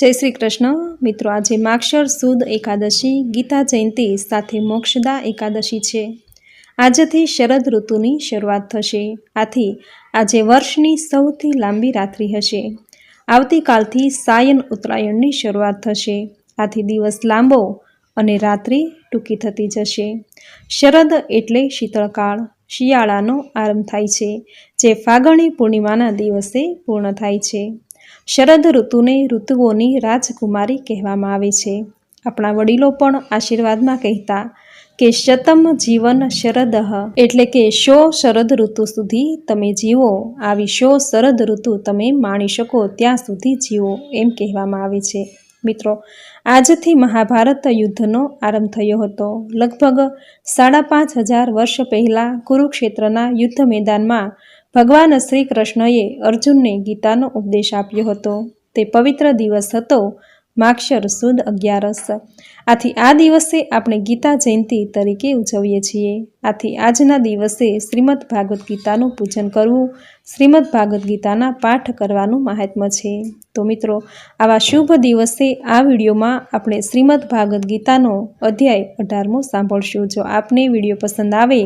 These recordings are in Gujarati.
જય શ્રી કૃષ્ણ. મિત્રો, આજે માક્ષર સુદ એકાદશી ગીતા જયંતિ સાથે મોક્ષદા એકાદશી છે. આજથી શરદ ઋતુની શરૂઆત થશે. આથી આજે વર્ષની સૌથી લાંબી રાત્રિ હશે. આવતીકાલથી સાયન ઉત્તરાયણની શરૂઆત થશે. આથી દિવસ લાંબો અને રાત્રિ ટૂંકી થતી જશે. શરદ એટલે શીતળકાળ. શિયાળાનો આરંભ થાય છે, જે ફાગણી પૂર્ણિમાના દિવસે પૂર્ણ થાય છે. શરદ ઋતુને ઋતુઓની રાજકુમારી કહેવામાં આવે છે. આપણા વડીલો પણ આશીર્વાદમાં કહેતા કે શતમ જીવન શરદ એટલે કે શો શરદ ઋતુ સુધી તમે જીવો, આવી શો શરદ ઋતુ તમે માણી શકો, ત્યાં સુધી જીવો, એમ કહેવામાં આવે છે. મિત્રો, આજથી મહાભારત યુદ્ધનો આરંભ થયો હતો. લગભગ સાડા પાંચ હજાર વર્ષ પહેલાં કુરુક્ષેત્રના યુદ્ધ મેદાનમાં ભગવાન શ્રી કૃષ્ણએ અર્જુનને ગીતાનો ઉપદેશ આપ્યો હતો. તે પવિત્ર દિવસ હતો. માક્ષર સુદ અગિયારસ. આથી આ દિવસે આપણે ગીતા જયંતિ તરીકે ઉજવીએ છીએ. આથી આજના દિવસે શ્રીમદ ભાગવદ્ ગીતાનું પૂજન કરવું, શ્રીમદ ભાગવદ્ ગીતાના પાઠ કરવાનું મહાત્મ્ય છે. તો મિત્રો, આવા શુભ દિવસે આ વિડીયોમાં આપણે શ્રીમદ ભાગવદ્ ગીતાનો અધ્યાય અઢારમો સાંભળશું. જો આપને વીડિયો પસંદ આવે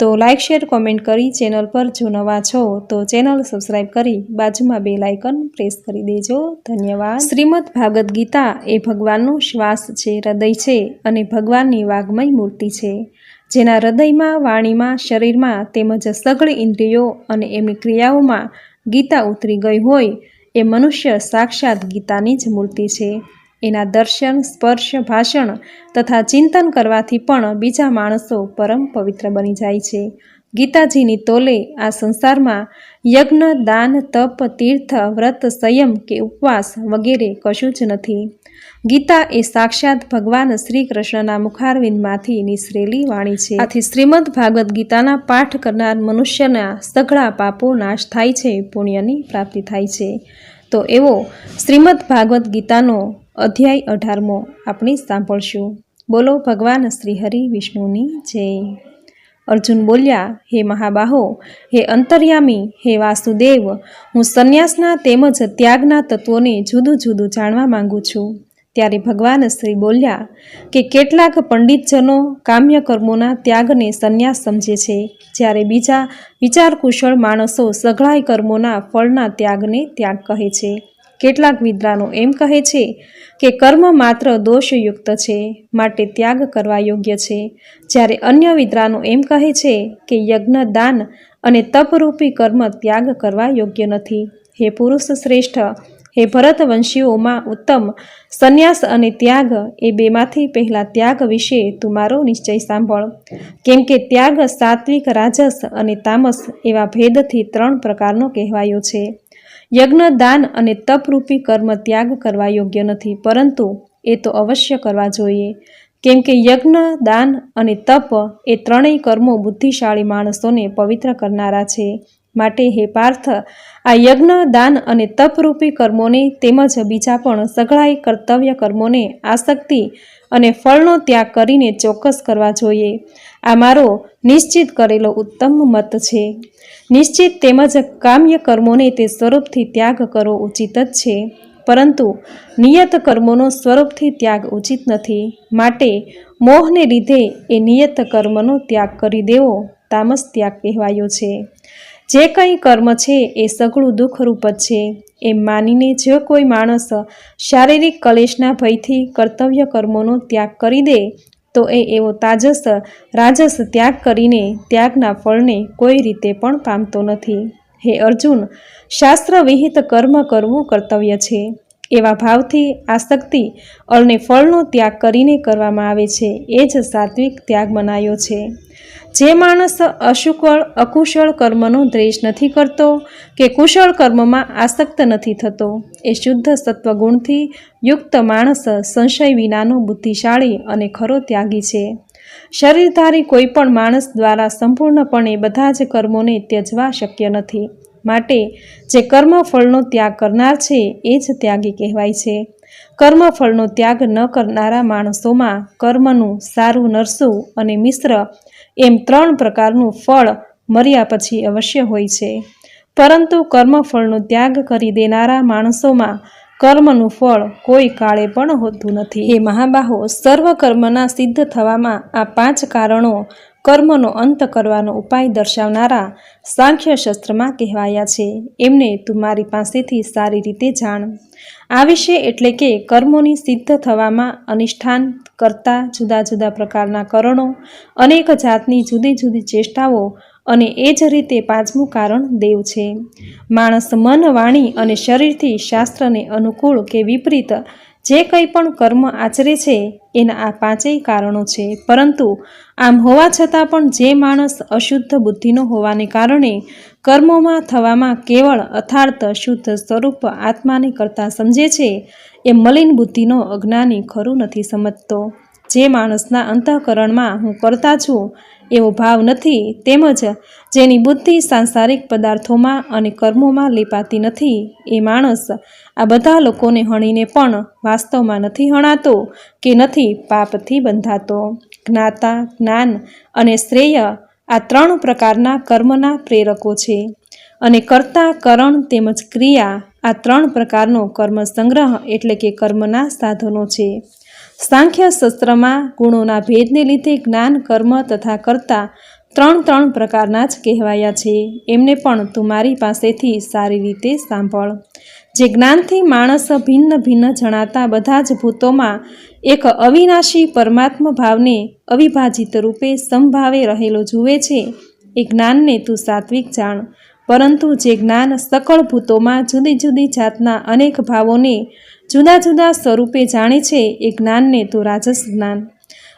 તો લાઇક શેર, કોમેન્ટ કરી ચેનલ પર જો નવા છો તો ચેનલ સબસ્ક્રાઈબ કરી બાજુમાં બે લાઇકન પ્રેસ કરી દેજો. ધન્યવાદ. શ્રીમદ ભાગવદ્ ગીતા એ ભગવાનનો શ્વાસ છે, હૃદય છે અને ભગવાનની વાઘમય મૂર્તિ છે. જેના હૃદયમાં, વાણીમાં, શરીરમાં તેમજ સઘળી ઇન્દ્રિયો અને એમની ક્રિયાઓમાં ગીતા ઉતરી ગઈ હોય એ મનુષ્ય સાક્ષાત ગીતાની જ મૂર્તિ છે. એના દર્શન, સ્પર્શ, ભાષણ તથા ચિંતન કરવાથી પણ બીજા માણસો પરમ પવિત્ર બની જાય છે. ગીતાજીની તોલે આ સંસારમાં યજ્ઞ, દાન, તપ, તીર્થ, વ્રત, સંયમ કે ઉપવાસ વગેરે કશું જ નથી. ગીતા એ સાક્ષાત ભગવાન શ્રી કૃષ્ણના મુખારવિંદમાંથી નિસરેલી વાણી છે. આથી શ્રીમદ ભાગવત ગીતાના પાઠ કરનાર મનુષ્યના સઘળા પાપો નાશ થાય છે, પુણ્યની પ્રાપ્તિ થાય છે. તો એવો શ્રીમદ ભાગવદ્ ગીતાનો અધ્યાય અઢારમો આપણે સાંભળશું. બોલો ભગવાન શ્રી હરિ વિષ્ણુની જય. અર્જુન બોલ્યા, હે મહાબાહો, હે અંતર્યામી, હે વાસુદેવ, હું સંન્યાસના તેમજ ત્યાગના તત્વોને જુદું જુદું જાણવા માંગુ છું. ત્યારે ભગવાન શ્રી બોલ્યા કે કેટલાક પંડિતજનો કામ્ય કર્મોના ત્યાગને સંન્યાસ સમજે છે. જ્યારે બીજા વિચારકુશળ માણસો સઘળાઈ કર્મોના ફળના ત્યાગને ત્યાગ કહે છે. કેટલાક વિદ્વાનો એમ કહે છે કે કર્મ માત્ર દોષયુક્ત છે, માટે ત્યાગ કરવા યોગ્ય છે. જ્યારે અન્ય વિદ્વાનો એમ કહે છે કે યજ્ઞ, દાન અને તપરૂપી કર્મ ત્યાગ કરવા યોગ્ય નથી. હે પુરુષ શ્રેષ્ઠ હે ભરતવંશીઓમાં ઉત્તમ સંન્યાસ અને ત્યાગ એ બેમાંથી પહેલાં ત્યાગ વિશે તું મારો નિશ્ચય સાંભળ. કેમ કે ત્યાગ સાત્વિક રાજસ અને તામસ એવા ભેદથી ત્રણ પ્રકારનો કહેવાયો છે. યજ્ઞ, દાન અને તપરૂપી કર્મ ત્યાગ કરવા યોગ્ય નથી, પરંતુ એ તો અવશ્ય કરવા જોઈએ. કેમ કે યજ્ઞ, દાન અને તપ એ ત્રણેય કર્મો બુદ્ધિશાળી માણસોને પવિત્ર કરનારા છે. માટે હે પાર્થ, આ યજ્ઞ, દાન અને તપરૂપી કર્મોને તેમજ બીજા પણ સઘળાઈ કર્તવ્ય કર્મોને આસક્તિ અને ફળનો ત્યાગ કરીને ચોક્કસ કરવા જોઈએ. આ મારો નિશ્ચિત કરેલો ઉત્તમ મત છે. નિશ્ચિત તેમજ કામ્ય કર્મોને તે સ્વરૂપથી ત્યાગ કરવો ઉચિત જ છે. પરંતુ નિયત કર્મોનો સ્વરૂપથી ત્યાગ ઉચિત નથી. માટે મોહને લીધે એ નિયત કર્મનો ત્યાગ કરી દેવો તામસ ત્યાગ કહેવાયો છે. જે કંઈ કર્મ છે એ સઘળું દુઃખરૂપ જ છે. એમ માનીને જો કોઈ માણસ શારીરિક કલેશના ભયથી કર્તવ્ય કર્મોનો ત્યાગ કરી દે, તો એ એવો તાજસ, રાજસ ત્યાગ કરીને ત્યાગના ફળને કોઈ રીતે પણ પામતો નથી. હે અર્જુન, શાસ્ત્ર વિહિત કર્મ કરવું કર્તવ્ય છે. એવા ભાવથી આસક્તિ અને ફળનો ત્યાગ કરીને કરવામાં આવે છે. એ જ સાત્વિક ત્યાગ મનાયો છે. જે માણસ અશુકળ, અકુશળ કર્મનો દ્વેષ નથી કરતો કે કુશળ કર્મમાં આસક્ત નથી થતો, એ શુદ્ધ સત્વગુણથી યુક્ત માણસ સંશય વિનાનો બુદ્ધિશાળી અને ખરો ત્યાગી છે. શરીરધારી કોઈ પણ માણસ દ્વારા સંપૂર્ણપણે બધા જ કર્મોને ત્યજવા શક્ય નથી. માટે જે કર્મફળનો ત્યાગ કરનાર છે, એ જ ત્યાગી કહેવાય છે. કર્મફળનો ત્યાગ ન કરનારા માણસોમાં કર્મનું સારું, નરસું અને મિશ્ર એમ ત્રણ પ્રકારનું ફળ મર્યા પછી અવશ્ય હોય છે. પરંતુ કર્મફળનો ત્યાગ કરી દેનારા માણસોમાં કર્મનું ફળ કોઈ કાળે પણ હોતું નથી. હે મહાબાહો સર્વ કર્મના સિદ્ધ થવામાં આ પાંચ કારણો કર્મનો અંત કરવાનો ઉપાય દર્શાવનારા સાંખ્ય શસ્ત્રમાં કહેવાયા છે. એમને તું મારી પાસેથી સારી રીતે જાણ. આ વિશે એટલે કે કર્મોની સિદ્ધ થવામાં અનિષ્ઠાન કરતા જુદા જુદા પ્રકારના કરણો, અનેક જાતની જુદી જુદી ચેષ્ટાઓ અને એ જ રીતે પાંચમું કારણ દેવ છે. માણસ મન વાણી અને શરીરથી શાસ્ત્રને અનુકૂળ કે વિપરીત જે કંઈ પણ કર્મ આચરે છે, એના આ પાંચેય કારણો છે. પરંતુ આમ હોવા છતાં પણ જે માણસ અશુદ્ધ બુદ્ધિનો હોવાને કારણે કર્મોમાં થવામાં કેવળ અથાર્થ શુદ્ધ સ્વરૂપ આત્માને કરતા સમજે છે, એ મલિન બુદ્ધિનો અજ્ઞાની ખરું નથી સમજતો. જે માણસના અંતઃકરણમાં હું કરતા છું એવો ભાવ નથી તેમજ જેની બુદ્ધિ સાંસારિક પદાર્થોમાં અને કર્મોમાં લેપાતી નથી, એ માણસ આ બધા લોકોને હણીને પણ વાસ્તવમાં નથી હણાતો કે નથી પાપથી બંધાતો. જ્ઞાતા, જ્ઞાન અને શ્રેય આ ત્રણ પ્રકારના કર્મના પ્રેરકો છે. અને કર્તા, કરણ તેમજ ક્રિયા આ ત્રણ પ્રકારનો કર્મ સંગ્રહ એટલે કે કર્મના સાધનો છે. સાંખ્ય શસ્ત્રમાં ગુણોના ભેદને લીધે જ્ઞાન, કર્મ તથા કરતા ત્રણ ત્રણ પ્રકારના જ કહેવાયા છે. એમને પણ તું મારી પાસેથી સારી રીતે સાંભળ. જે જ્ઞાનથી માણસ ભિન્ન ભિન્ન જણાતા બધા જ ભૂતોમાં એક અવિનાશી પરમાત્મ ભાવને અવિભાજિત રૂપે સંભાવે રહેલો જુએ છે. એ જ્ઞાનને તું સાત્વિક જાણ. પરંતુ જે જ્ઞાન સકળ ભૂતોમાં જુદી જુદી જાતના અનેક ભાવોને જુદા જુદા સ્વરૂપે જાણે છે, એ જ્ઞાનને તો રાજસ જ્ઞાન.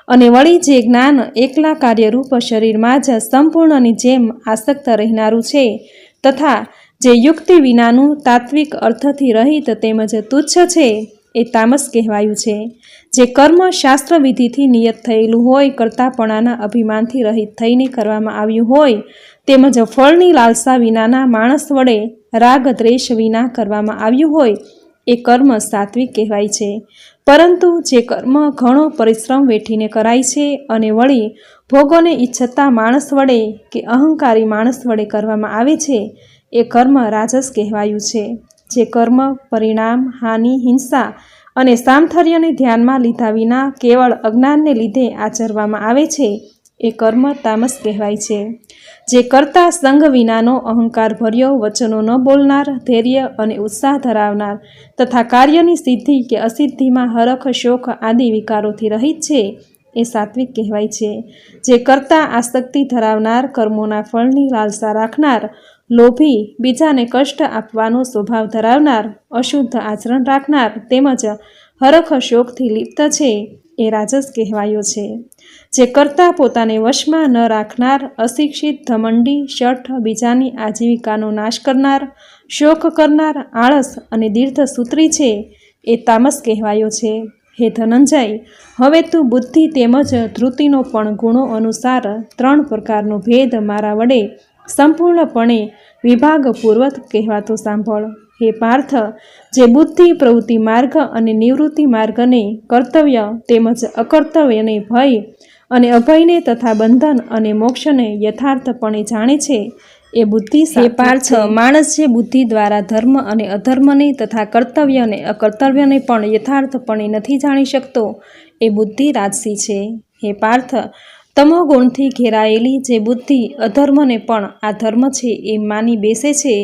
અને વળી જે જ્ઞાન એકલા કાર્યરૂપ શરીરમાં જ સંપૂર્ણની જેમ આસક્ત રહેનારું છે, તથા જે યુક્તિ વિનાનું તાત્વિક અર્થથી રહિત તેમજ તુચ્છ છે, એ તામસ કહેવાયું છે. જે કર્મ શાસ્ત્ર વિધિથી નિયત થયેલું હોય કરતાપણાના અભિમાનથી રહિત થઈને કરવામાં આવ્યું હોય તેમજ ફળની લાલસા વિનાના માણસ વડે રાગ દ્વેષ વિના કરવામાં આવ્યું હોય એ કર્મ સાત્વિક કહેવાય છે. પરંતુ જે કર્મ ઘણો પરિશ્રમ વેઠીને કરાય છે અને વળી ભોગોને ઈચ્છતા માણસ વડે કે અહંકારી માણસ વડે કરવામાં આવે છે, એ કર્મ રાજસ કહેવાયું છે. જે કર્મ પરિણામ, હાનિ, હિંસા અને સામથર્યને ધ્યાનમાં લીધા વિના કેવળ અજ્ઞાનને લીધે આચરવામાં આવે છે એ કર્મ તામસ કહેવાય છે. જે કરતા સંગ વિનાનો અહંકાર ભર્યો વચનો ન બોલનાર, ધૈર્ય અને ઉત્સાહ ધરાવનાર તથા કાર્યની સિદ્ધિ કે અસિદ્ધિમાં હરખ, શોખ આદિ વિકારોથી રહિત છે એ સાત્વિક કહેવાય છે. જે કરતા આસક્તિ ધરાવનાર, કર્મોના ફળની લાલસા રાખનાર, લોભી, બીજાને કષ્ટ આપવાનો સ્વભાવ ધરાવનાર, અશુદ્ધ આચરણ રાખનાર તેમજ હરખ શોકથી લિપ્ત છે એ રાજસ કહેવાયો છે, જે કરતા પોતાને વશમાં ન રાખનાર, અશિક્ષિત, ધમંડી, શઠ, બીજાની આજીવિકાનો નાશ કરનાર, શોક કરનાર, આળસ અને દીર્ઘ સૂત્રી છે એ તામસ કહેવાયો છે. હે ધનંજય, હવે તું બુદ્ધિ તેમજ ધૃતિનો પણ ગુણો અનુસાર ત્રણ પ્રકારનો ભેદ મારા વડે સંપૂર્ણપણે વિભાગપૂર્વક કહેવાતો સાંભળ. હે પાર્થ જે બુદ્ધિ પ્રવૃત્તિ માર્ગ અને નિવૃત્તિ માર્ગને કર્તવ્ય તેમજ અકર્તવ્યને ભય અને અભયને તથા બંધન અને મોક્ષને યથાર્થપણે જાણે છે એ બુદ્ધિ હે પાર્થ માણસ જે બુદ્ધિ દ્વારા ધર્મ અને અધર્મને તથા કર્તવ્યને અકર્તવ્યને પણ યથાર્થપણે નથી જાણી શકતો એ બુદ્ધિ રાજસી છે. હે પાર્થ તમો ગુણથી ઘેરાયેલી જે બુદ્ધિ અધર્મને પણ આ ધર્મ છે એ માની બેસે છે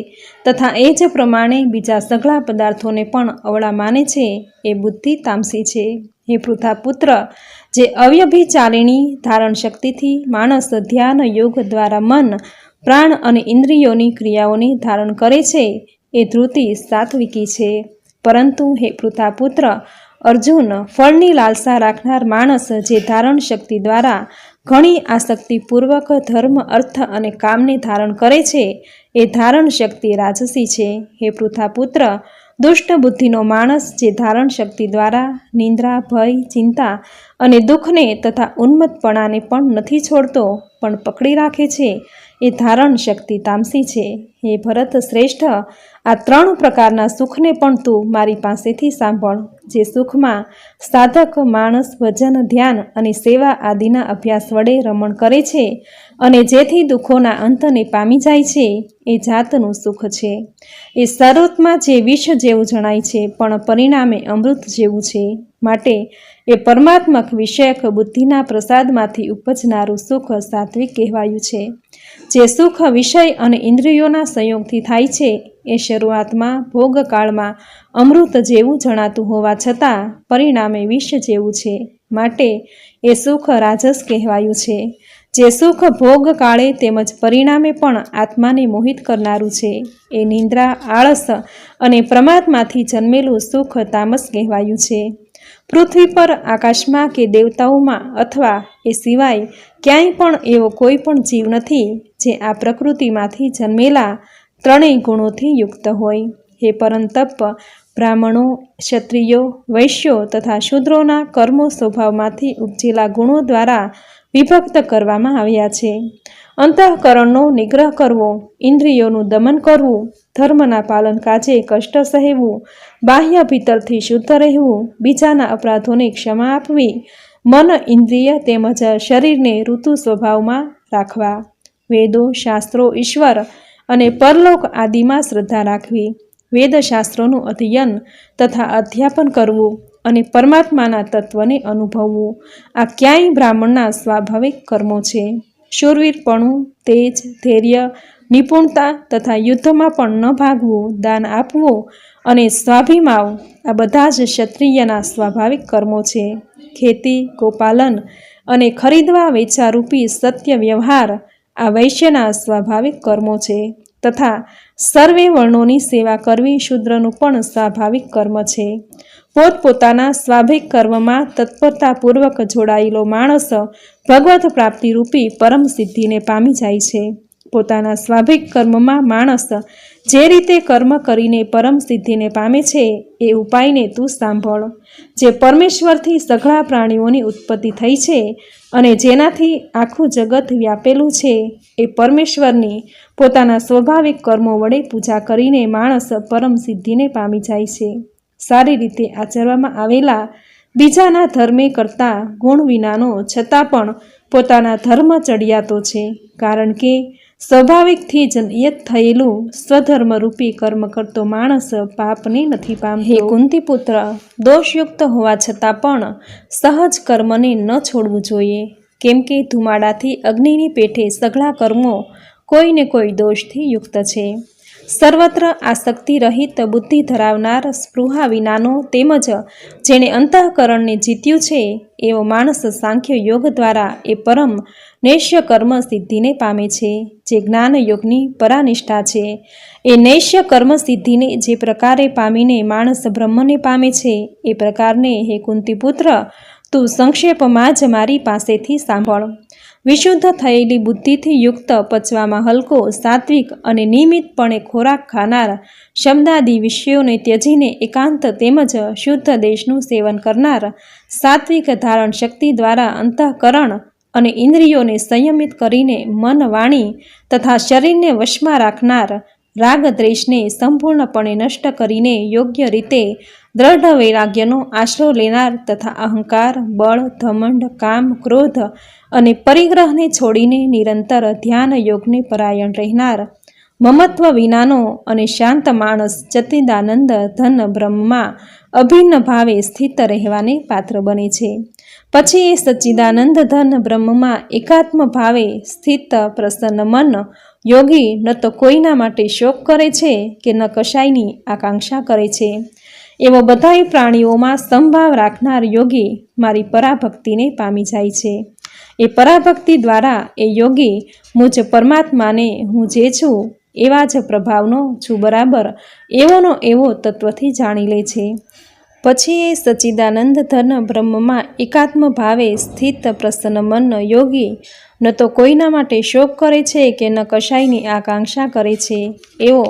તથા એ જ પ્રમાણે બીજા સઘળા પદાર્થોને પણ અવળા માને છે એ બુદ્ધિ તામસી છે. હે પૃથા પુત્ર જે અવ્યભિચારિણી ધારણ શક્તિથી માણસ ધ્યાન યોગ દ્વારા મન, પ્રાણ અને ઇન્દ્રિયોની ક્રિયાઓને ધારણ કરે છે, એ ધૃતિ સાત્વિકી છે. પરંતુ હે પૃથા પુત્ર અર્જુન, ફળની લાલસા રાખનાર માણસ જે ધારણ શક્તિ દ્વારા ઘણી આસક્તિપૂર્વક ધર્મ, અર્થ અને કામને ધારણ કરે છે. એ ધારણ શક્તિ રાજસી છે. હે પૃથાપુત્ર, દુષ્ટ બુદ્ધિનો માણસ જે ધારણ શક્તિ દ્વારા નિંદ્રા, ભય, ચિંતા અને દુઃખને તથા ઉન્મત્તપણાને પણ નથી છોડતો, પણ પકડી રાખે છે. એ ધારણ શક્તિ તામસી છે. હે ભરત શ્રેષ્ઠ આ ત્રણ પ્રકારના સુખને પણ તું મારી પાસેથી સાંભળ, જે સુખમાં સાધક, માણસ ભજન ધ્યાન અને સેવા આદિના અભ્યાસ વડે રમણ કરે છે અને જેથી દુઃખોના અંતને પામી જાય છે, એ જાતનું સુખ છે. એ શરૂઆતમાં જે વિષ જેવું જણાય છે, પણ પરિણામે અમૃત જેવું છે. માટે એ પરમાત્મક વિષયક બુદ્ધિના પ્રસાદમાંથી ઉપજનારું સુખ સાત્વિક કહેવાયું છે. જે સુખ, વિષય અને ઇન્દ્રિયોના સંયોગથી થાય છે, એ શરૂઆતમાં ભોગકાળમાં અમૃત જેવું જણાતું હોવા છતાં પરિણામે વિષ જેવું છે. માટે એ સુખ રાજસ કહેવાયું છે. જે સુખ ભોગ કાળે તેમજ પરિણામે પણ આત્માને મોહિત કરનારું છે. એ નિંદ્રા, આળસ અને પ્રમાદમાંથી જન્મેલું સુખ તામસ કહેવાયું છે. પૃથ્વી પર આકાશમાં કે દેવતાઓમાં અથવા એ સિવાય ક્યાંય પણ એવો કોઈ પણ જીવ નથી જે આ પ્રકૃતિમાંથી જન્મેલા ત્રણેય ગુણોથી યુક્ત હોય. હે પરંતપ બ્રાહ્મણો, ક્ષત્રિયો, વૈશ્યો તથા શૂદ્રોના કર્મો સ્વભાવમાંથી ઉપજેલા ગુણો દ્વારા વિભક્ત કરવામાં આવ્યા છે. અંતઃકરણનો નિગ્રહ કરવો, ઇન્દ્રિયોનું દમન કરવું, ધર્મના પાલન કાજે કષ્ટ સહેવું, બાહ્ય ભીતરથી શુદ્ધ રહેવું, બીજાના અપરાધોને ક્ષમા આપવી, મન, ઇન્દ્રિય તેમજ શરીરને ઋતુ સ્વભાવમાં રાખવા. વેદો, શાસ્ત્રો, ઈશ્વર અને પરલોક આદિમાં શ્રદ્ધા રાખવી. વેદશાસ્ત્રોનું અધ્યયન તથા અધ્યાપન કરવું અને પરમાત્માના તત્વને અનુભવવું. આ ક્યાંય બ્રાહ્મણના સ્વાભાવિક કર્મો છે. શૂરવીરપણું, તેજ, ધૈર્ય, નિપુણતા તથા યુદ્ધમાં પણ ન ભાગવું, દાન આપવું અને સ્વાભિમાવ આ બધા જ ક્ષત્રિયના સ્વાભાવિક કર્મો છે. ખેતી, ગોપાલન અને ખરીદવા વેચારૂપી સત્ય વ્યવહાર આ વૈશ્યના સ્વાભાવિક કર્મો છે તથા સર્વે વર્ણોની સેવા કરવી શૂદ્રનું પણ સ્વાભાવિક કર્મ છે. પોતપોતાના સ્વાભાવિક કર્મમાં તત્પરતાપૂર્વક જોડાયેલો માણસ ભગવત પ્રાપ્તિરૂપી પરમ સિદ્ધિને પામી જાય છે. પોતાના સ્વાભાવિક કર્મમાં માણસ જે રીતે કર્મ કરીને પરમ સિદ્ધિને પામે છે, એ ઉપાયને તું સાંભળ. જે પરમેશ્વરથી સઘળા પ્રાણીઓની ઉત્પત્તિ થઈ છે અને જેનાથી આખું જગત વ્યાપેલું છે, એ પરમેશ્વરની પોતાના સ્વાભાવિક કર્મો વડે પૂજા કરીને માણસ પરમ સિદ્ધિને પામી જાય છે. સારી રીતે આચરવામાં આવેલા બીજાના ધર્મે કરતાં ગુણ વિનાનો છતાં પણ પોતાના ધર્મ ચડિયાતો છે. કારણ કે સ્વાભાવિકથી જ નિયત થયેલું સ્વધર્મરૂપી કર્મ કરતો માણસ પાપને નથી પામતો. કુંતી પુત્ર, દોષયુક્ત હોવા છતાં પણ સહજ કર્મને ન છોડવું જોઈએ. કેમ કે ધુમાડાથી અગ્નિની પેઠે સઘળા કર્મો કોઈને કોઈ દોષથી યુક્ત છે. સર્વત્ર આસક્તિ રહિત બુદ્ધિ ધરાવનાર સ્પૃહા વિનાનો તેમજ જેણે અંતઃકરણને જીત્યું છે, એવો માણસ સાંખ્ય યોગ દ્વારા એ પરમ નૈશ્ય કર્મ સિદ્ધિને પામે છે, જે જ્ઞાન યોગની પરાનિષ્ઠા છે. એ નૈશ્ય કર્મ સિદ્ધિને જે પ્રકારે પામીને માણસ બ્રહ્મને પામે છે, એ પ્રકારને હે કુંતીપુત્ર, તું સંક્ષેપમાં જ મારી પાસેથી સાંભળ. વિશુદ્ધ થયેલી બુદ્ધિથી યુક્ત પચવામાં હલકો, સાત્વિક અને નિયમિતપણે ખોરાક ખાનાર શબ્દાદી વિષયોને ત્યજીને એકાંત તેમજ શુદ્ધ દેશનું સેવન કરનાર સાત્વિક ધારણ શક્તિ દ્વારા અંતઃકરણ અને ઇન્દ્રિયોને સંયમિત કરીને મન વાણી તથા શરીરને વશમાં રાખનાર રાગ દ્વેષને સંપૂર્ણપણે નષ્ટ કરીને યોગ્ય રીતે દ્રઢ વૈરાગ્યનો આશરો લેનાર તથા અહંકાર, બળ, ધમંડ, કામ, ક્રોધ અને પરિગ્રહને છોડીને નિરંતર ધ્યાન યોગને પરાયણ રહેનાર મમત્વ વિનાનો અને શાંત માણસ ચતિદાનંદ ધન બ્રહ્મમાં અભિન્ન ભાવે સ્થિત રહેવાને પાત્ર બને છે. પછી એ સચ્ચિદાનંદ ધન બ્રહ્મમાં એકાત્મ ભાવે સ્થિત પ્રસન્ન મન, યોગી ન તો કોઈના માટે શોક કરે છે કે ન કશાયની આકાંક્ષા કરે છે. એવો બધાય પ્રાણીઓમાં સંભાવ રાખનાર યોગી મારી પરાભક્તિને પામી જાય છે. એ પરાભક્તિ દ્વારા એ યોગી મુજ પરમાત્માને હું જે છું એવા જ પ્રભાવનો છું બરાબર એવોનો એવો તત્વથી જાણી લે છે. પછી એ સચ્ચિદાનંદ ધન બ્રહ્મમાં એકાત્મ ભાવે સ્થિત પ્રસન્ન મન યોગી, ન તો કોઈના માટે શોક કરે છે કે ન કશાયની આકાંક્ષા કરે છે. એવો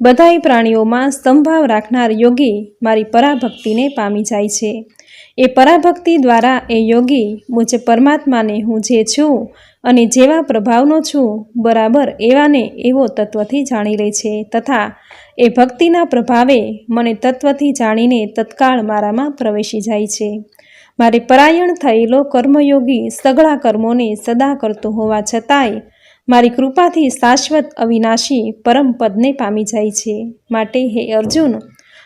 બધાય પ્રાણીઓમાં સંભાવ રાખનાર યોગી મારી પરાભક્તિને પામી જાય છે. એ પરાભક્તિ દ્વારા એ યોગી મુજબ પરમાત્માને હું જે છું અને જેવા પ્રભાવનો છું, બરાબર એવાને એવો તત્વથી જાણી લે છે તથા એ ભક્તિના પ્રભાવે મને તત્વથી જાણીને તત્કાળ મારામાં પ્રવેશી જાય છે. મારે પરાયણ થયેલો કર્મયોગી સગળા કર્મોને સદા કરતો હોવા છતાંય મારી કૃપાથી શાશ્વત અવિનાશી પરમ પદને પામી જાય છે. માટે હે અર્જુન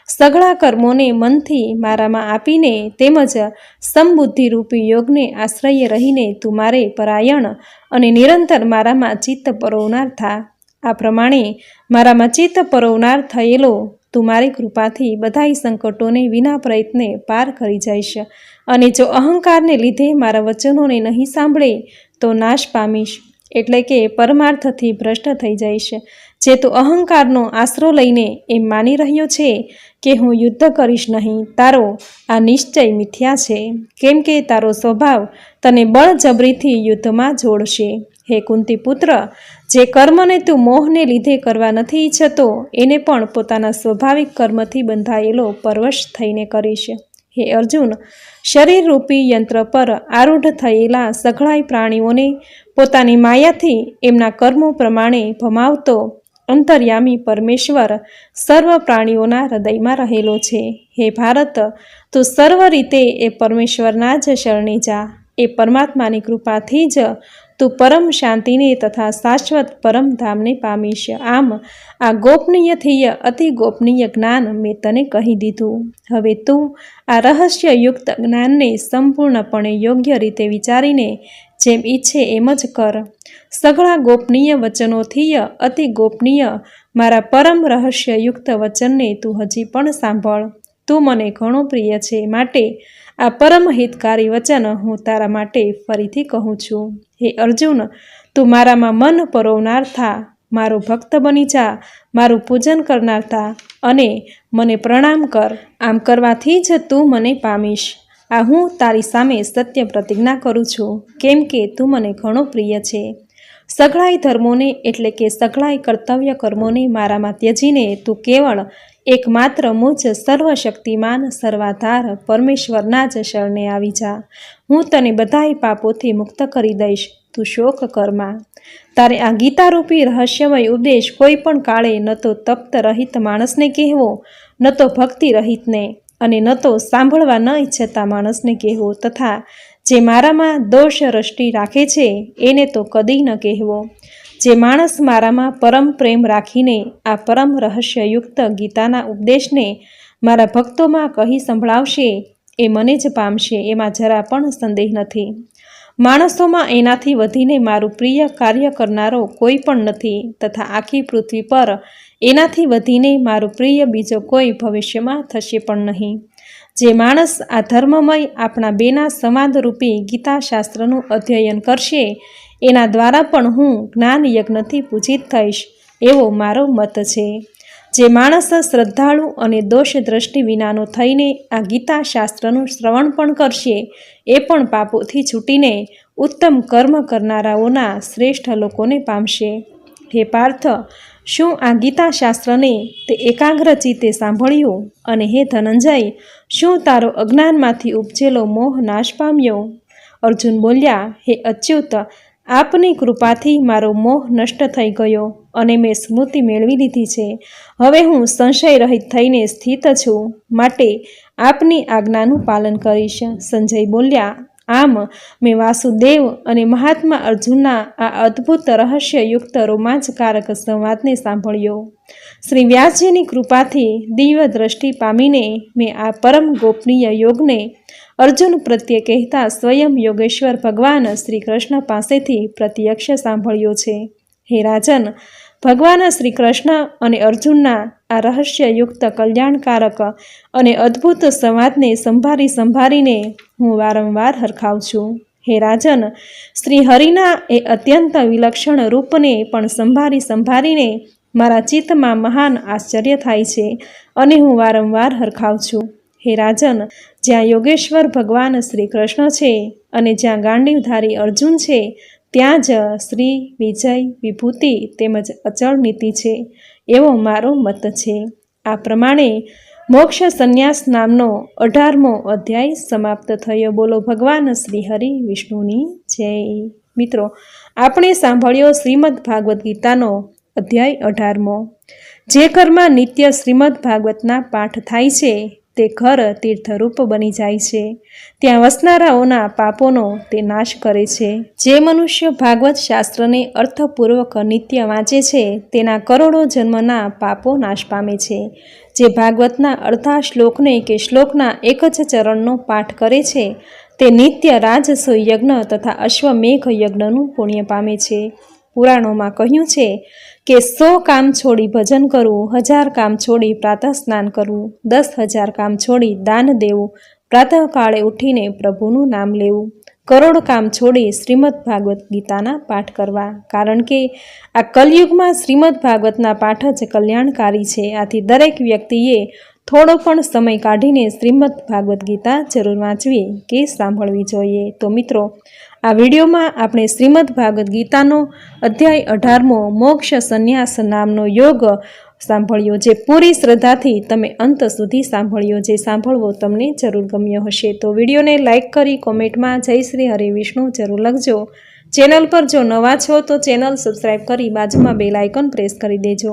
સગળા કર્મોને મનથી મારામાં આપીને તેમજ સમબુદ્ધિરૂપી યોગને આશ્રય રહીને તું મારે પરાયણ અને નિરંતર મારામાં ચિત્ત પરોવનાર થા. આ પ્રમાણે મારામાં ચિત્ત પરોવનાર થયેલો તું મારી કૃપાથી બધાય સંકટોને વિના પ્રયત્ને પાર કરી જઈશ અને જો અહંકારને લીધે મારા વચનોને નહીં સાંભળે તો નાશ પામીશ. એટલે કે પરમાર્થથી ભ્રષ્ટ થઈ જઈશ. જે તું અહંકારનો આશરો લઈને એમ માની રહ્યો છે કે હું યુદ્ધ કરીશ નહીં, તારો આ નિશ્ચય મિથ્યા છે. કેમ કે તારો સ્વભાવ તને બળજબરીથી યુદ્ધમાં જોડશે. હે કુંતી પુત્ર જે કર્મને તું મોહને લીધે કરવા નથી ઈચ્છતો, એને પણ પોતાના સ્વાભાવિક કર્મથી બંધાયેલો પરવશ થઈને કરીશ. હે અર્જુન, શરીરરૂપી યંત્ર પર આરૂઢ થયેલા સઘળાઈ પ્રાણીઓને પોતાની માયાથી એમના કર્મો પ્રમાણે ભમાવતો અંતર્યામી પરમેશ્વર સર્વ પ્રાણીઓના હૃદયમાં રહેલો છે. હે ભારત, તું સર્વ રીતે એ પરમેશ્વરના જ શરણે જા. એ પરમાત્માની કૃપાથી જ તું પરમ શાંતિને તથા શાશ્વત પરમધામને પામીશ. આમ આ ગોપનીયથી અતિ ગોપનીય જ્ઞાન મેં તને કહી દીધું. હવે તું આ રહસ્યયુક્ત જ્ઞાનને સંપૂર્ણપણે યોગ્ય રીતે વિચારીને જેમ ઈચ્છે એમ જ કર. સઘળા ગોપનીય વચનોથી અતિ ગોપનીય. મારા પરમ રહસ્યયુક્ત વચનને તું હજી પણ સાંભળ. તું મને ઘણો પ્રિય છે માટે આ પરમ હિતકારી વચન હું તારા માટે ફરીથી કહું છું. હે અર્જુન, તું મારામાં મન પરોવનાર થા. મારો ભક્ત બની જા. મારું પૂજન કરનાર થા. અને મને પ્રણામ કર. આમ કરવાથી જ તું મને પામીશ. આ હું તારી સામે સત્ય પ્રતિજ્ઞા કરું છું. કેમ કે તું મને ઘણો પ્રિય છે. સઘળાઈ ધર્મોને એટલે કે સઘળાઈ કર્તવ્ય કર્મોને મારામાં ત્યજીને તું કેવળ એકમાત્ર મુજ સર્વશક્તિમાન, સર્વાધાર પરમેશ્વરના જ શરણે આવી જા. હું તને બધાય પાપોથી મુક્ત કરી દઈશ. તું શોક કરમાં તારે આ ગીતારૂપી રહસ્યમય ઉપદેશ કોઈ પણ કાળે ન તો તપ્ત રહિત માણસને કહેવો, ન તો ભક્તિ રહિતને. અને ન તો સાંભળવા ન ઈચ્છતા માણસને કહેવો તથા જે મારામાં દોષ રષ્ટિ રાખે છે, એને તો કદી ન કહેવો. જે માણસ મારામાં પરમ પ્રેમ રાખીને આ પરમ રહસ્યયુક્ત ગીતાના ઉપદેશને મારા ભક્તોમાં કહી સંભળાવશે, એ મને જ પામશે, એમાં જરા પણ સંદેહ નથી. માણસોમાં એનાથી વધીને મારું પ્રિય કાર્ય કરનારો કોઈ પણ નથી તથા આખી પૃથ્વી પર એનાથી વધીને મારું પ્રિય બીજો કોઈ ભવિષ્યમાં થશે પણ નહીં. જે માણસ આ ધર્મમય આપણા બેના સંવાદરૂપી ગીતાશાસ્ત્રનું અધ્યયન કરશે, એના દ્વારા પણ હું જ્ઞાન યજ્ઞથી પૂજિત થઈશ, એવો મારો મત છે. જે માણસ શ્રદ્ધાળુ અને દોષ દ્રષ્ટિ વિનાનો થઈને આ ગીતા શાસ્ત્રનું શ્રવણ પણ કરશે, એ પણ પાપોથી છૂટીને ઉત્તમ કર્મ કરનારાઓના શ્રેષ્ઠ લોકોને પામશે. હે પાર્થ શું આ ગીતા શાસ્ત્રને તે એકાગ્ર ચિત્તે સાંભળ્યું? અને હે ધનંજય, શું તારો અજ્ઞાનમાંથી ઉપજેલો મોહ નાશ પામ્યો? અર્જુન બોલ્યા, હે અચ્યુત, આપની કૃપાથી મારો મોહ નષ્ટ થઈ ગયો અને મેં સ્મૃતિ મેળવી લીધી છે. હવે હું સંશય રહિત થઈને સ્થિત છું. માટે આપની આજ્ઞાનું પાલન કરીશ. સંજય બોલ્યા આમ મેં વાસુદેવ અને મહાત્મા અર્જુનના આ અદ્ભુત રહસ્યયુક્ત રોમાંચકારક સંવાદને સાંભળ્યો. શ્રી વ્યાસજીની કૃપાથી દિવ્ય દ્રષ્ટિ પામીને મેં આ પરમ ગોપનીય યોગને અર્જુન પ્રત્યે કહેતા સ્વયં યોગેશ્વર ભગવાન શ્રી કૃષ્ણ પાસેથી પ્રત્યક્ષ સાંભળ્યો છે. હે રાજન ભગવાન શ્રી કૃષ્ણ અને અર્જુનના આ રહસ્યયુક્ત કલ્યાણકારક અને અદ્ભુત સંવાદને સંભાળી સંભાળીને હું વારંવાર હરખાઉં છું. હે રાજન, શ્રી હરિના એ અત્યંત વિલક્ષણ રૂપને પણ સંભાળી સંભાળીને મારા ચિત્તમાં મહાન આશ્ચર્ય થાય છે અને હું વારંવાર હરખાઉં છું. હે રાજન, જ્યાં યોગેશ્વર ભગવાન શ્રી કૃષ્ણ છે અને જ્યાં ગાંડીવધારી અર્જુન છે ત્યાં જ શ્રી વિજય વિભૂતિ તેમજ અચળ નીતિ છે એવો મારો મત છે. આ પ્રમાણે મોક્ષ સંન્યાસ નામનો અઢારમો અધ્યાય સમાપ્ત થયો. બોલો ભગવાન શ્રી હરિ વિષ્ણુની જય. મિત્રો, આપણે સાંભળ્યો શ્રીમદ ભાગવદ્ ગીતાનો અધ્યાય અઢારમો. જે ઘરમાં નિત્ય શ્રીમદ ભાગવતના પાઠ થાય છે તે ઘર તીર્થરૂપ બની જાય છે. ત્યાં વસનારાઓના પાપોનો તે નાશ કરે છે. જે મનુષ્ય ભાગવત શાસ્ત્રને અર્થપૂર્વક નિત્ય વાંચે છે, તેના કરોડો જન્મના પાપો નાશ પામે છે. જે ભાગવતના અડધા શ્લોકને કે શ્લોકના એક જ ચરણનો પાઠ કરે છે, તે નિત્ય રાજસો યજ્ઞ તથા અશ્વમેઘ યજ્ઞનું પુણ્ય પામે છે. પુરાણોમાં કહ્યું છે કે સો કામ છોડી ભજન કરવું, હજાર કામ છોડી પ્રાતઃ સ્નાન કરવું, દસ હજાર કામ છોડી દાન દેવું, પ્રાતઃકાળે ઉઠીને પ્રભુનું નામ લેવું, કરોડ કામ છોડી શ્રીમદ ભાગવત ગીતાના પાઠ કરવા. કારણ કે આ કલયુગમાં શ્રીમદ ભાગવતના પાઠ જ કલ્યાણકારી છે. આથી દરેક વ્યક્તિએ થોડો પણ સમય કાઢીને શ્રીમદ ભાગવદ્ ગીતા જરૂર વાંચવી કે સાંભળવી જોઈએ. તો મિત્રો, આ વિડીયોમાં આપણે શ્રીમદ ભાગવદ્ ગીતાનો અધ્યાય અઢારમો મોક્ષ સંન્યાસ નામનો યોગ સાંભળ્યો જે પૂરી શ્રદ્ધાથી તમે અંત સુધી સાંભળ્યો જે સાંભળવો તમને જરૂર ગમ્યો હશે. તો વિડીયોને લાઇક કરી કોમેન્ટમાં જય શ્રી હરે વિષ્ણુ જરૂર લખજો. ચેનલ પર જો નવા છો તો ચેનલ સબસ્ક્રાઈબ કરી બાજુમાં બેલ આઇકન પ્રેસ કરી દેજો.